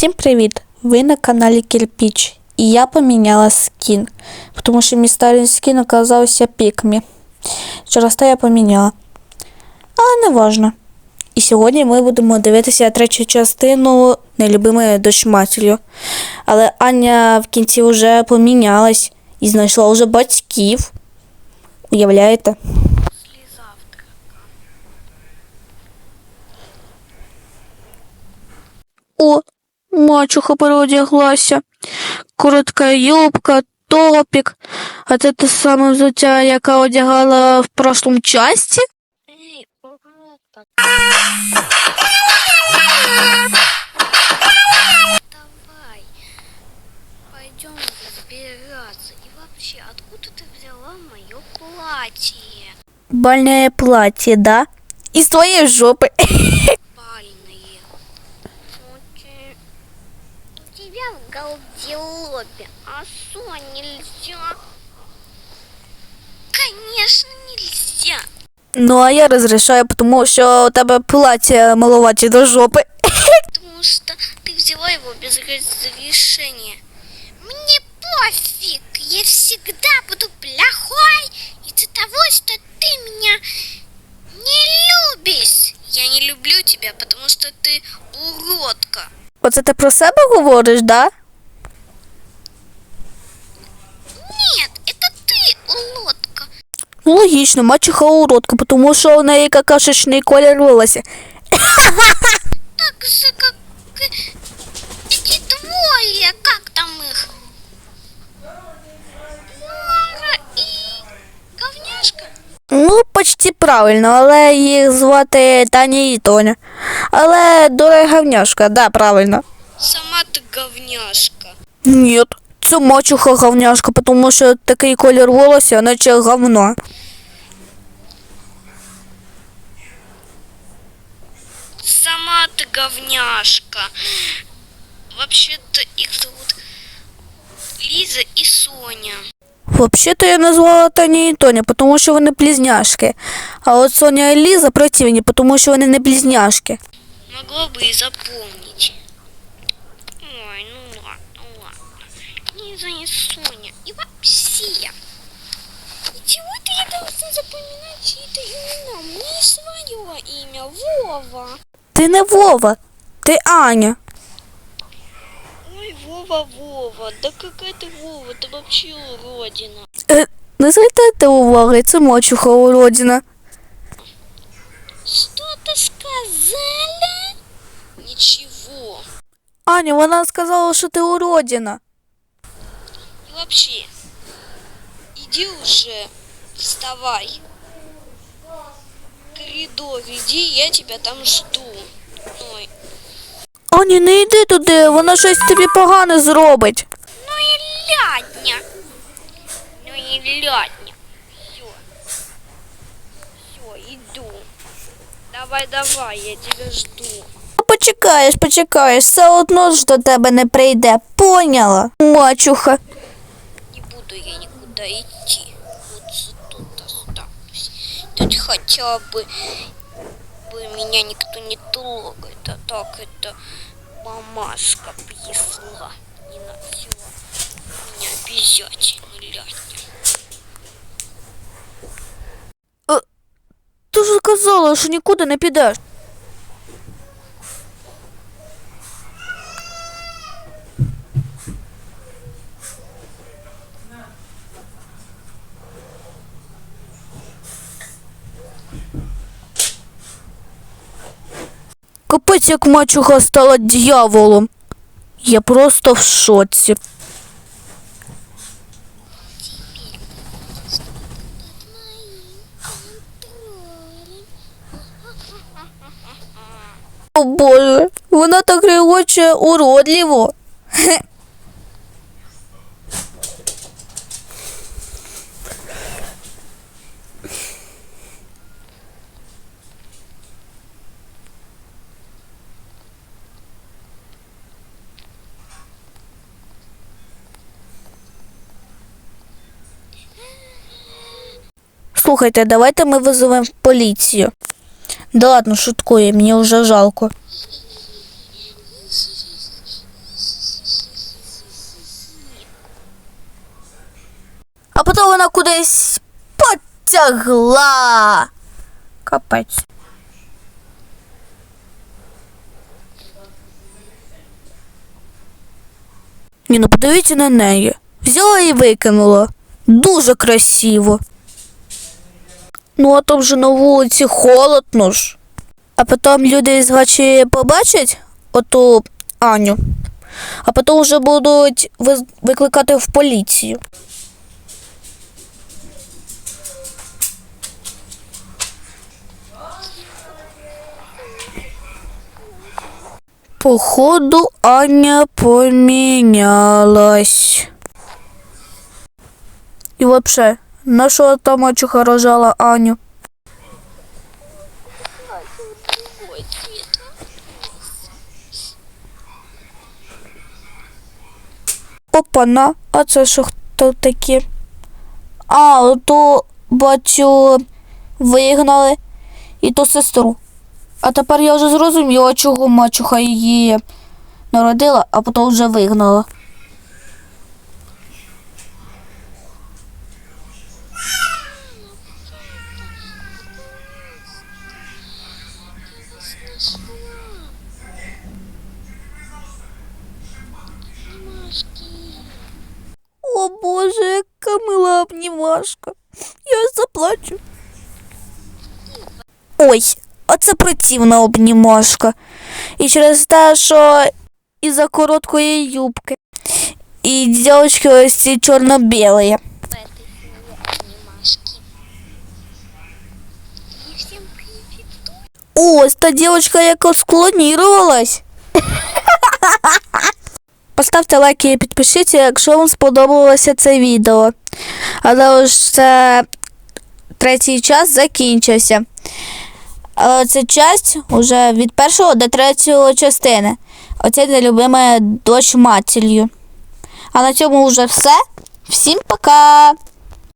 Всім привіт! Ви на каналі Кирпіч. І я поміняла скін, тому що мій старий скін оказався пікмі. Через те я поміняла. Але не важно. І сьогодні ми будемо дивитися третю частину нелюбимої дощ. Але Аня в кінці вже помінялась і знайшла вже батьків. Уявляєте? О, мачуха переодяглася. Коротка юбка, топік. А це те саме взуття, яка одягала в прошлому урока. Давай. Пойдем разбираться. И вообще, откуда ты взяла мое платье? Бальне плаття, да? Із твоєї жопи. Тебя в гардеробе, а что нельзя? Конечно, нельзя. Ну, а я розрішаю, тому що у тебе плаття маловаті до жопи. Потому что ты взяла его без разрешения. Мне пофиг, я всегда буду плохой из-за того, что ты меня не любишь. Я не люблю тебя, потому что ты уродка. Оце ти про себе говориш, да? Нет, это ты уродка. Ну, логічно, мачеха уродка, тому що у неї какашечний колір волосся. Так же, правильно, але їх звати Таня і Тоня. Але дорога говняшка, да, правильно. Сама ты говняшка. Ні, це мачуха говняшка, тому що такий колір волосся, наче говно. Сама ты говняшка. Вообще-то их зовут Лиза и Соня. Взагалі-то я назвала Таня і Тоня, тому що вони близняшки. А от Соня і Ліза противні, тому що вони не близняшки. Могла бы и запомнить. Ой, ну ладно, ладно. Лиза и Соня. И вообще. Чего-то я должна запоминать чьи-то имена. Мне свое имя Вова. Ти не Вова, ти Аня. Вова, Вова. Да какая ты Вова? Ты вообще уродина. Е, не звертайте уваги, це мачуха уродина. Что-то сказали? Ничего. Аня, вона сказала, що ти уродина. И вообще, иди уже, вставай. В коридор иди, я тебя там жду. Ой, Аня, не йди туди, вона щось тобі погане зробить. ну и лядня. Ну и лядня. Все. Все, иду. Давай, давай, я тебя жду. Ну, Почекаєш, почекаєш, все одно ж до тебе не прийде. Поняла? Мачуха. Не буду я никуда идти. Вот тут останусь. Тут хотя бы, бы меня никто не трогает. А так это мамашка принесла. Не на все. Меня обязательно лятня. Ти ж казала, що нікуди не підеш. Капець, як мачуха стала дьяволом. Я просто в шоці. О боже, вона так регоче уродливо. Слухайте, давайте ми визовемо поліцію. Да ладно, шуткує, мені вже жалко. А потім вона кудись потягла. Капець. Ні, ну подивіться на неї. Взяла і викинула. Дуже красиво. Ну, а то вже на вулиці холодно ж. А потім люди з Гачі побачать оту Аню, а потім вже будуть викликати в поліцію. Походу, Аня помінялась. І вообще, на що там мачуха рожала Аню? Опана, а це що хто такі? А, ото бачу вигнали і ту сестру. А тепер я вже зрозуміла, чого мачуха її народила, а потім вже вигнала. обнімашка. Я заплачу. Ой, оце противна обнімашка. І через те, що із-за короткої юбки. І дівчатки ось ці чорно-білі. В этой семье обнимашки. И всем привет. Ось та дівчинка, яка склонірувалась. Поставте лайки і підпишіться, якщо вам сподобалося це відео. Але це третій час закінчився. Але це часть уже від першого до третього частини. Оце нелюбима дощ матір'ю. А на цьому вже все. Всім пока!